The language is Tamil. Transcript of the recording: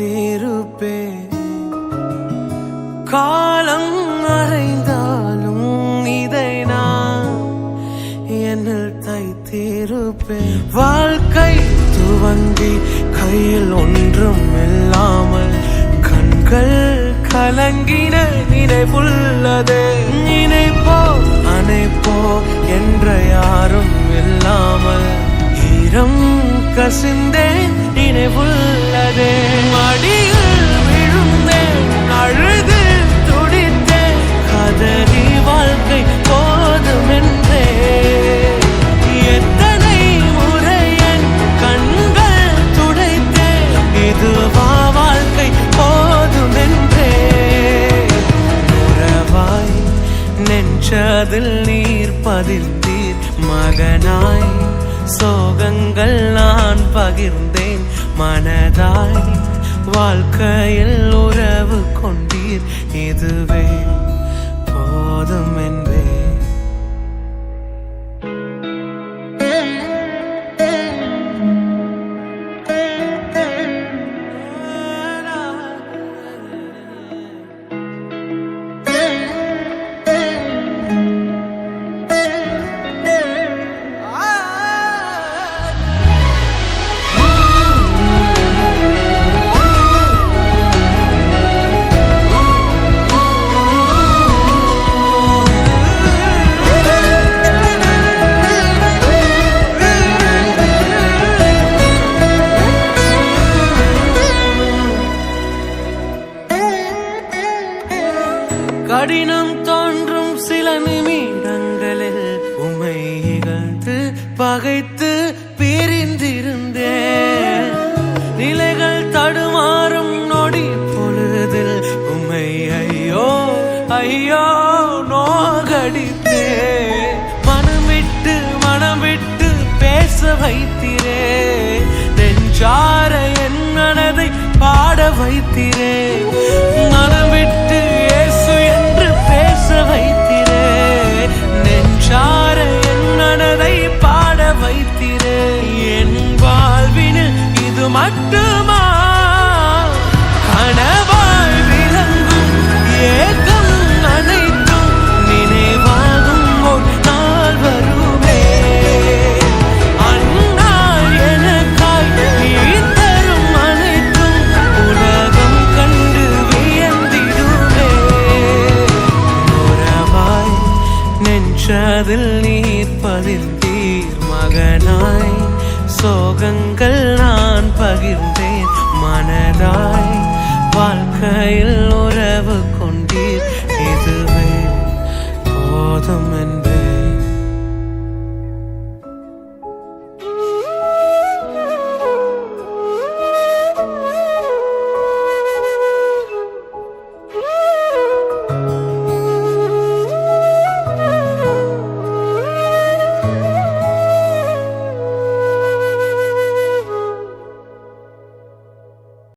காத்திருப்பே காலம் அறைந்தாலும் இதை நான் என்னில் தைத்திருப்பேன். வாழ்க்கை துவங்கி கையில் ஒன்றும் இல்லாமல் கண்கள் கலங்கின நினைவுள்ளதே. நினைப்போ அணைப்போ என்ற யாரும் இல்லாமல் ஈரம் கசிந்தேன் நினைவுள்ள நினைவுள்ளதே மடியில் விழுந்தேன் அழுது துடித்தேன். கதறி வாழ்க்கை போதுமென்றே. எத்தனை முறை கண்கள் துடைத்தேன். இதுவா வாழ்க்கை போதுமென்றே. உறவாய் நெஞ்சதில் நீர் பதித்தீர் மகனாய் சோகங்கள் நான் பகிர்ந்தேன். மனதாய் வாழ்க்கையில் உறவு கொண்டீர். இதுவே போதும் கடினம் தோன்றும் சில நிமிடங்களில் உமை இகழ்ந்து பகைத்து பிரிந்திருந்தேன். நிலைகள் தடுமாறும் நொடி பொழுதில் உமை ஐயோ ஐயோ நோகடித்தே மனமிட்டு மனமிட்டு பேச வைத்திரே நெஞ்சார என் மனதை பாட வைத்திரே இது கனவாய் விளங்கும் ஏக்கம் அனைத்தும் நினைவாகும் ஒரு நாள் வருமே. அந்நாள் எனக்காய் நீ தரும் அனைத்தும் உலகம் கண்டு வியந்திடுமே. உறவாய் நெஞ்சதில் நீர் மகனாய். சோகங்கள் நான் பகிர்ந்தேன் மனதால்.